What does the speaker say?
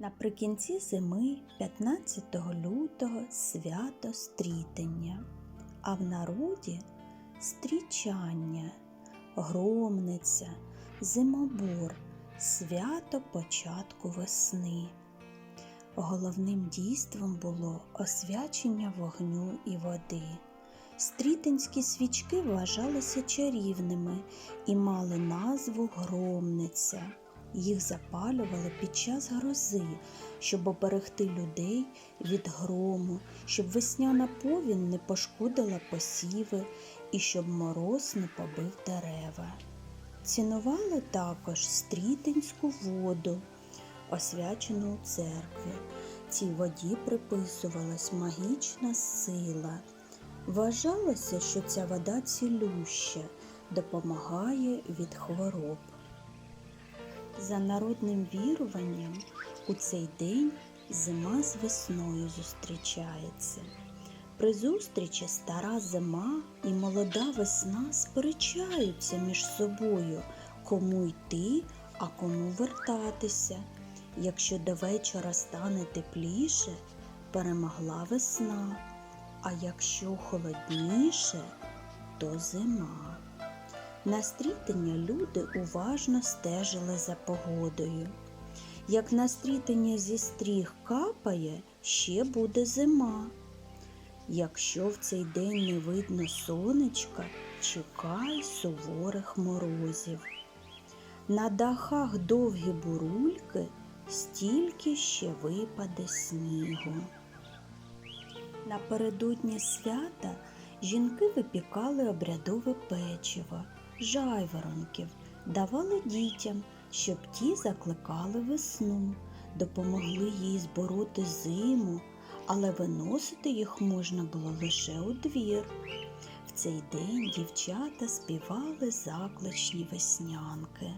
Наприкінці зими, 15 лютого, свято стрітення, а в народі стрічання, громниця, зимобор, свято початку весни. Головним дійством було освячення вогню і води. Стрітинські свічки вважалися чарівними і мали назву громниця. Їх запалювали під час грози, щоб оберегти людей від грому, щоб весняна повінь не пошкодила посіви і щоб мороз не побив дерева. Цінували також стрітинську воду, освячену у церкві. Цій воді приписувалась магічна сила. Вважалося, що ця вода цілюща, допомагає від хвороб. За народним віруванням, у цей день зима з весною зустрічається. При зустрічі стара зима і молода весна сперечаються між собою, кому йти, а кому вертатися. Якщо до вечора стане тепліше, перемогла весна, а якщо холодніше, то зима. На стрітення люди уважно стежили за погодою. Як на стрітення зі стріх капає, ще буде зима. Якщо в цей день не видно сонечка, чекай суворих морозів. На дахах довгі бурульки, стільки ще випаде снігу. Напередодні свята жінки випікали обрядове печиво, жайворонків, давали дітям, щоб ті закликали весну, допомогли їй збороти зиму, але виносити їх можна було лише у двір. В цей день дівчата співали закличні веснянки.